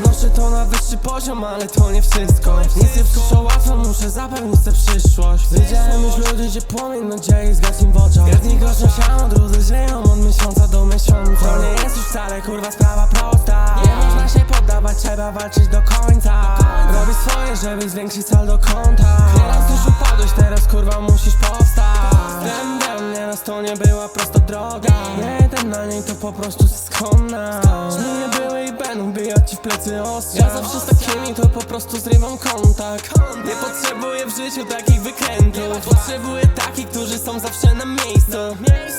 Noszę to na wyższy poziom, ale to nie wszystko. Nic nie przyszło łatwo, muszę zapewnić tę przyszłość. Widziałem już ludzi, gdzie płomień nadziei zgasł im w oczach. Jedni goszczą siano, drudzy żyją od miesiąca do miesiąca. To nie jest już wcale kurwa sprawa prosta. Nie można się poddawać, trzeba walczyć do końca. Robić swoje, żeby zwiększyć saldo konta. Nieraz już upadłeś, teraz kurwa musisz powstać. Wiem, wiem, nieraz to nie była prosta droga na niej to po prostu skonna Nie były i będą bijać ci w plecy ostrza Ja zawsze z takimi to po prostu zrywam kontakt. Nie potrzebuję w życiu takich wykrętów. Potrzebuję takich, którzy są zawsze na miejscu.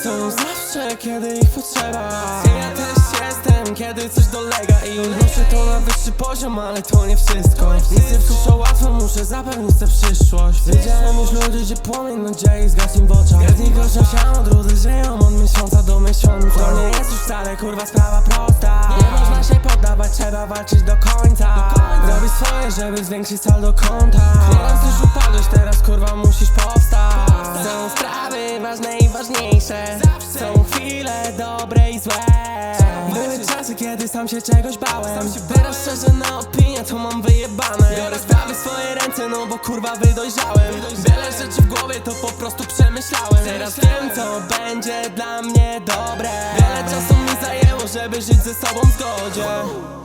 Są zawsze, kiedy ich potrzeba. Ja też jestem, kiedy coś dolega I noszę to na wyższy poziom, ale to nie wszystko. Nic nie przyszło łatwo, muszę zapewnić tę przyszłość. Widziałem już ludzi, gdzie płomień nadziei zgasł im w oczach. Jedni goszczą siano, drudzy żyją od miesiąca do miesiąca. To nie jest już wcale kurwa sprawa prosta. Nie można się poddawać, trzeba walczyć do końca. Robić swoje, żeby zwiększyć saldo konta. Nieraz już upadłeś, teraz kurwa musisz powstać. Są sprawy ważne i ważniejsze. Są chwile dobre i złe Były czasy, kiedy sam się czegoś bałem. Teraz szczerze na opinię to mam wyjebane. Biorę sprawy swoje ręce, no bo kurwa wydojrzałem. Wiele rzeczy w głowie to po prostu przemyślałem. Teraz wiem. co będzie dla mnie dobre. Wiele czasu mi zajęło, żeby żyć ze sobą w zgodzie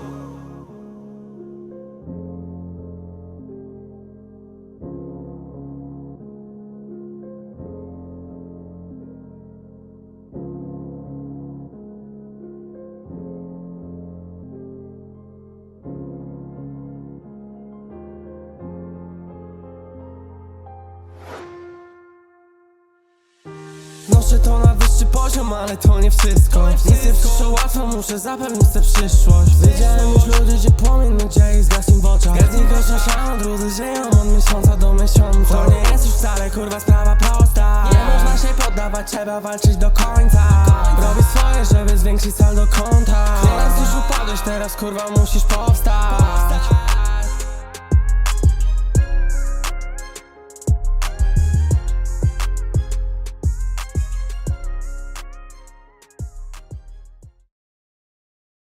Noszę to na wyższy poziom, ale to nie wszystko. Nic nie przyszło łatwo, muszę zapewnić tę przyszłość. Widziałem już ludzi, gdzie płomień nadziei zgasł im w oczach. Jedni goszczą siano, drudzy żyją od miesiąca do miesiąca. To nie jest już wcale kurwa sprawa prosta. Nie można się poddawać, trzeba walczyć do końca. Robić swoje, żeby zwiększyć saldo konta. Nieraz już upadłeś, teraz kurwa musisz powstać